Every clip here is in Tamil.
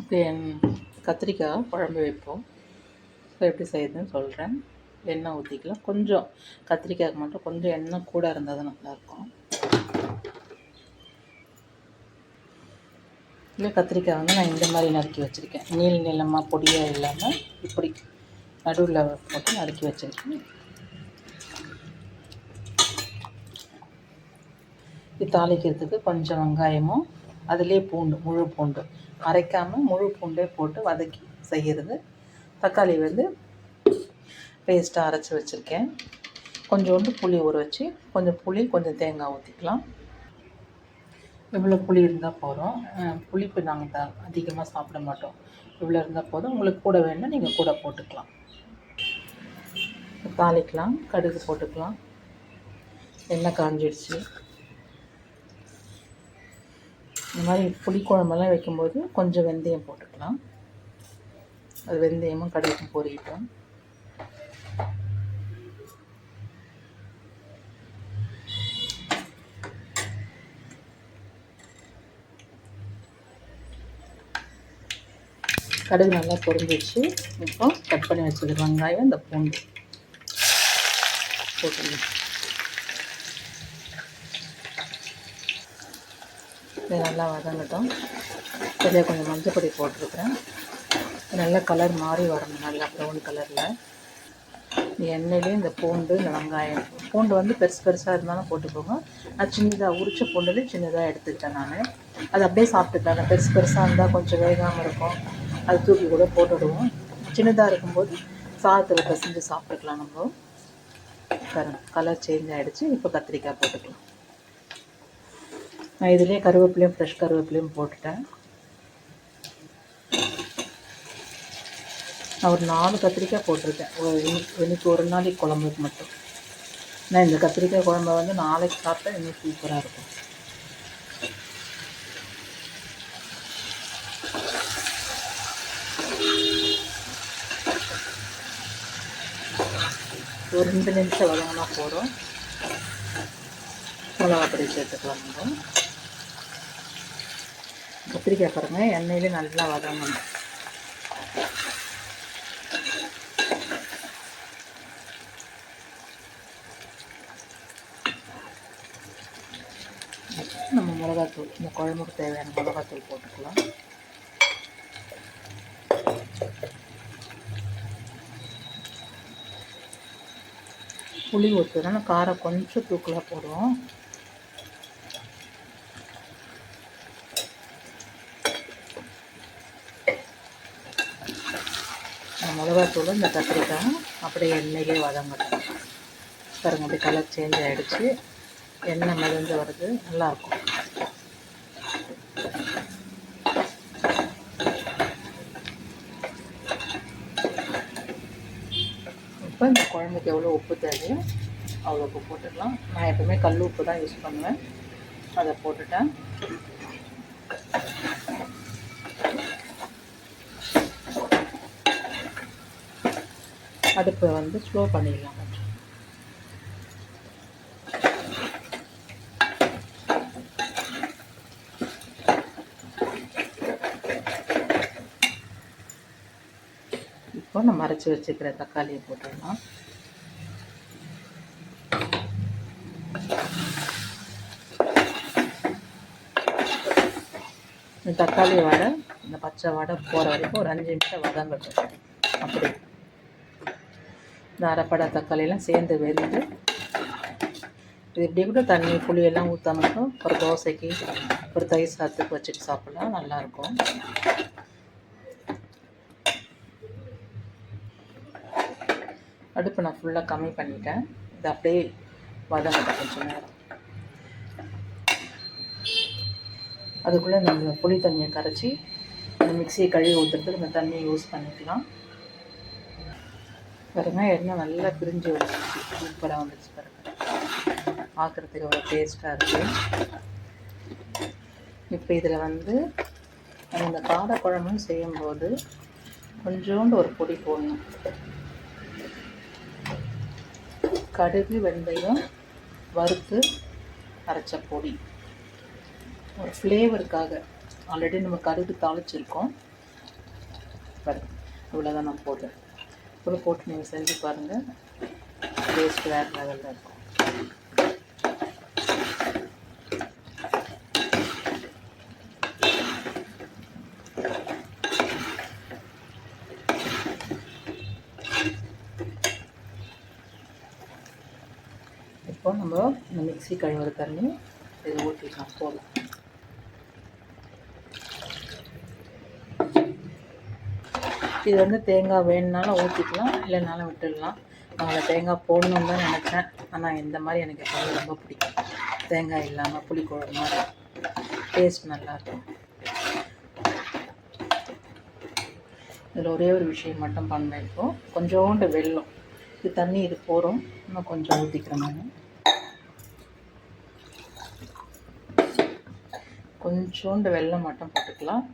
இப்போ என் கத்திரிக்காய் குழம்பு வைப்போம். ஸோ எப்படி செய்யுதுன்னு சொல்கிறேன் எண்ணெய் ஊற்றிக்கலாம் கொஞ்சம் கத்திரிக்காய்க்கு மட்டும் கொஞ்சம் எண்ணெய் கூட இருந்தால் தான் நல்லாயிருக்கும். இல்லை கத்திரிக்காய் வந்து நான் இந்த மாதிரி நறுக்கி வச்சுருக்கேன். நீள் நீளமாக பொடியாக இல்லாமல் இப்படி நடுவில் போட்டு நறுக்கி வச்சுருக்கேன். இது தாளிக்கிறதுக்கு கொஞ்சம் வெங்காயமும் அதிலே பூண்டு முழு பூண்டு. அரைக்காமல் முழு பூண்டே போட்டு வதக்கி செய்கிறது தக்காளி வந்து பேஸ்ட்டாக அரைச்சி வச்சுருக்கேன். கொஞ்சோண்டு புளி ஊற வச்சு கொஞ்சம் புளி கொஞ்சம் தேங்காய் ஊற்றிக்கலாம் இவ்வளோ புளி இருந்தால் போதும். புளிப்பு நாங்கள் த அதிகமாக சாப்பிட மாட்டோம். இவ்வளோ இருந்தால் போதும். உங்களுக்கு கூட வேணும்னா நீங்கள் கூட போட்டுக்கலாம். தாளிக்கலாம் கடுகு போட்டுக்கலாம். எண்ணெய் காஞ்சிடுச்சு. இந்த மாதிரி புளிக்குழம்பெல்லாம் வைக்கும்போது கொஞ்சம் வெந்தயம் போட்டுக்கலாம். அது வெந்தயமும் கடுகும் பொறிக்கிட்டோம் கடுகு நல்லா பொரிஞ்சிச்சு இப்போ கட் பண்ணி வச்சது வெங்காயம் இந்த பூண்டு போட்டுருங்க இது நல்லா வதங்கட்டும். இதில் கொஞ்சம் மஞ்சள் பொடி போட்டிருக்கிறேன். நல்ல கலர் மாறி வரணும் நல்லா ப்ரௌன் கலரில் எண்ணெயிலே இந்த பூண்டு இந்த வெங்காயம். பூண்டு வந்து பெருசு பெருசாக இருந்தாலும் போட்டுக்கோங்க. நான் சின்னதாக உரிச்ச பூண்டுலேயே சின்னதாக எடுத்துக்கிட்டேன் நான். அது அப்படியே சாப்பிட்டுக்கலாம் பெருசு பெருசாக இருந்தால் கொஞ்சம் வேகாமல் இருக்கும். அது தூக்கி கூட போட்டுடுவோம். சின்னதாக இருக்கும்போது சாதத்தில் பிசைஞ்சு சாப்பிட்டுக்கலாம் நம்ம. பாருங்க கலர் சேஞ்ச் ஆகிடுச்சு இப்போ கத்திரிக்காய் போட்டுக்கலாம். நான் இதிலே கருவேப்பிலையும் ஃப்ரெஷ் கருவேப்பிலையும் போட்டுட்டேன். நான் ஒரு நாலு கத்திரிக்காய் போட்டிருக்கேன். இன்னைக்கு ஒரு நாளைக்கு குழம்புக்கு மட்டும். நான் இந்த கத்திரிக்காய் குழம்ப வந்து நாளைக்கு சாப்பிட்டா இன்னும் சூப்பராக இருக்கும். ஒரு ரெண்டு நிமிஷம் வதங்கினா போதும். மிளகா பொடி சேர்த்துக்கலாம் நம்ம. கத்திரிக்காய் பாருங்கள் எண்ணெயிலே நல்லா வதங்கணும். நம்ம மிளகாத்தூள் இந்த குழம்புக்கு தேவையான மிளகாத்தூள் போட்டுக்கலாம். புளி ஊற்றுறதுனால காரம் கொஞ்சம் தூக்கலாக போடுவோம் இந்த மிளகாத்தூள் இந்த கத்திரிக்காய் அப்படியே எண்ணெயிலே வதங்கட்டும். பாருங்க அப்படி கலர் சேஞ்ச் ஆகிடுச்சு எண்ணெய் மிதந்து வருது. நல்லாயிருக்கும். இப்போ இந்த குழம்புக்கு எவ்வளோ உப்பு தேவையோ அவ்வளோ உப்பு போட்டுக்கலாம். நான் எப்பவுமே கல் உப்பு தான் யூஸ் பண்ணுவேன். அதை போட்டுட்டேன். அடுப்பை வந்து ஸ்லோ பண்ணிடலாம். இப்போ நம்ம அரைச்சி வச்சுக்கிற தக்காளியை போட்டுடலாம். இந்த தக்காளி வடை இந்த பச்சை வடை போகிற வரைக்கும் ஒரு அஞ்சு நிமிஷம் வதங்கட்டும். அப்படி. இந்த அரைப்படை தக்காளியெல்லாம் சேர்ந்து வெந்து இது இப்படி கூட தண்ணி புளியெல்லாம் ஊற்றாமட்டும் ஒரு தோசைக்கு ஒரு தயிர் சாத்துக்கு வச்சுட்டு சாப்பிட்லாம் நல்லாயிருக்கும் அடுப்பு நான் ஃபுல்லாக கம்மி பண்ணிட்டேன். இது அப்படியே வதங்கட்டும் கொஞ்சம் நேரம். அதுக்குள்ளே நம்ம புளி தண்ணியை கரைச்சி அந்த மிக்சியை கழுவி ஊற்றுறதுக்கு இந்த தண்ணியை யூஸ் பண்ணிக்கலாம். பாருங்க எண்ணெய் நல்லா பிரிஞ்சு வந்துச்சு சூப்பராக வந்துச்சு பாருங்க. பார்க்குறதுக்கு அவ்வளோ டேஸ்ட்டாக இருக்குது இப்போ இதில் வந்து நம்ம இந்த குழம்பும் செய்யும்போது கொஞ்சோண்டு ஒரு பொடி போடணும். கடுகு வெந்தயம் வறுத்து அரைச்ச பொடி. ஒரு ஃப்ளேவருக்காக ஆல்ரெடி நம்ம கடுகு தாளிச்சிருக்கோம். பாருங்க இவ்வளோதான் நான் போடுறேன். அப்புறம் போட்டு நீங்கள் செஞ்சு பாருங்கள் டேஸ்ட் வேறு லெவலில் இருக்கும். இப்போ நம்ம இந்த மிக்சி கழுவுற தண்ணி இதை ஊற்றிக்கலாம் போதும். இது வந்து தேங்காய் வேணுனாலும் ஊற்றிக்கலாம் இல்லைனாலும் விட்டுடலாம். நான் அதில் தேங்காய் போடணுன்னு தான் நினச்சேன். ஆனால் இந்த மாதிரி எனக்கு எப்போதும் ரொம்ப பிடிக்கும். தேங்காய் இல்லாமல் புளிக்குழம்பு மாதிரி. டேஸ்ட் நல்லாயிருக்கும் இதில் ஒரே ஒரு விஷயம் மட்டும் பண்ணேன் இப்போ. கொஞ்சோண்டு வெல்லம். இது தண்ணி இது போகிறோம் இன்னும் கொஞ்சம் ஊற்றிக்கிறேன் நான். கொஞ்சோண்டு வெல்லம் மட்டும் போட்டுக்கலாம்.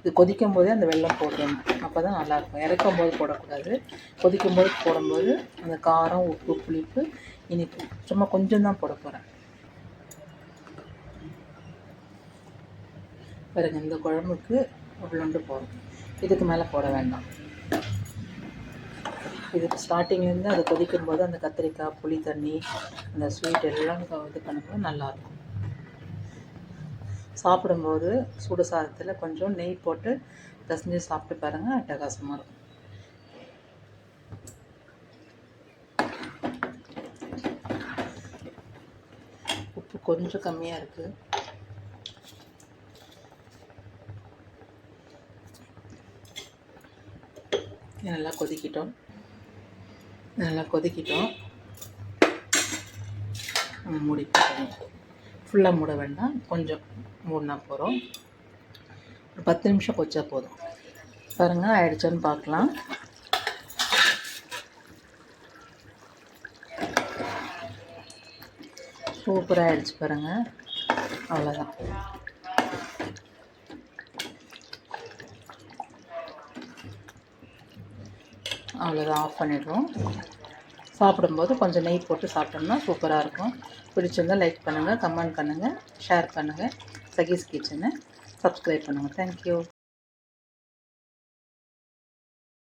இது கொதிக்கும் போதே அந்த வெள்ளம் போடணும் அப்போ தான் நல்லாயிருக்கும். இறக்கும் போது போடக்கூடாது. கொதிக்கும் போது போடும்போது அந்த காரம் உப்பு புளிப்பு இனிப்பு சும்மா கொஞ்சம் தான் போட போகிறேன் பாருங்க இந்த குழம்புக்கு அவ்வளோண்டு போதும். இதுக்கு மேலே போட வேண்டாம். இதுக்கு ஸ்டார்டிங்லேருந்து அது கொதிக்கும் போது அந்த கத்திரிக்காய் புளி தண்ணி அந்த ஸ்வீட் எல்லாம் இது பண்ணும்போது நல்லாயிருக்கும் சாப்பிடும்போது சுடு சாதத்தில் கொஞ்சம் நெய் போட்டு பிசைஞ்சு சாப்பிட்டு பாருங்கள் அட்டகாசமாக இருக்கும். உப்பு கொஞ்சம் கம்மியாக இருக்குது நல்லா கொதிக்கிட்டோம். நல்லா கொதிக்கிட்டோம். நம்ம மூடி போட்டுருவோம் ஃபுல்லாக மூட வேண்டாம். கொஞ்சம் மூடினா போகிறோம் ஒரு பத்து நிமிஷம் கொச்சா போதும். பாருங்கள் ஆயிடுச்சான்னு பார்க்கலாம். சூப்பராக ஆயிடுச்சு பாருங்கள் அவ்வளோதான் அவ்வளோதான் ஆஃப் பண்ணிடுறோம். சாப்பிடும்போது கொஞ்சம் நெய் போட்டு சாப்பிட்டோம்னா சூப்பராக இருக்கும். பிடிச்சிருந்தால் லைக் பண்ணுங்கள் கமெண்ட் பண்ணுங்கள் ஷேர் பண்ணுங்கள் சகிஸ் கிச்சனை சப்ஸ்கிரைப் பண்ணுங்கள் தேங்க்யூ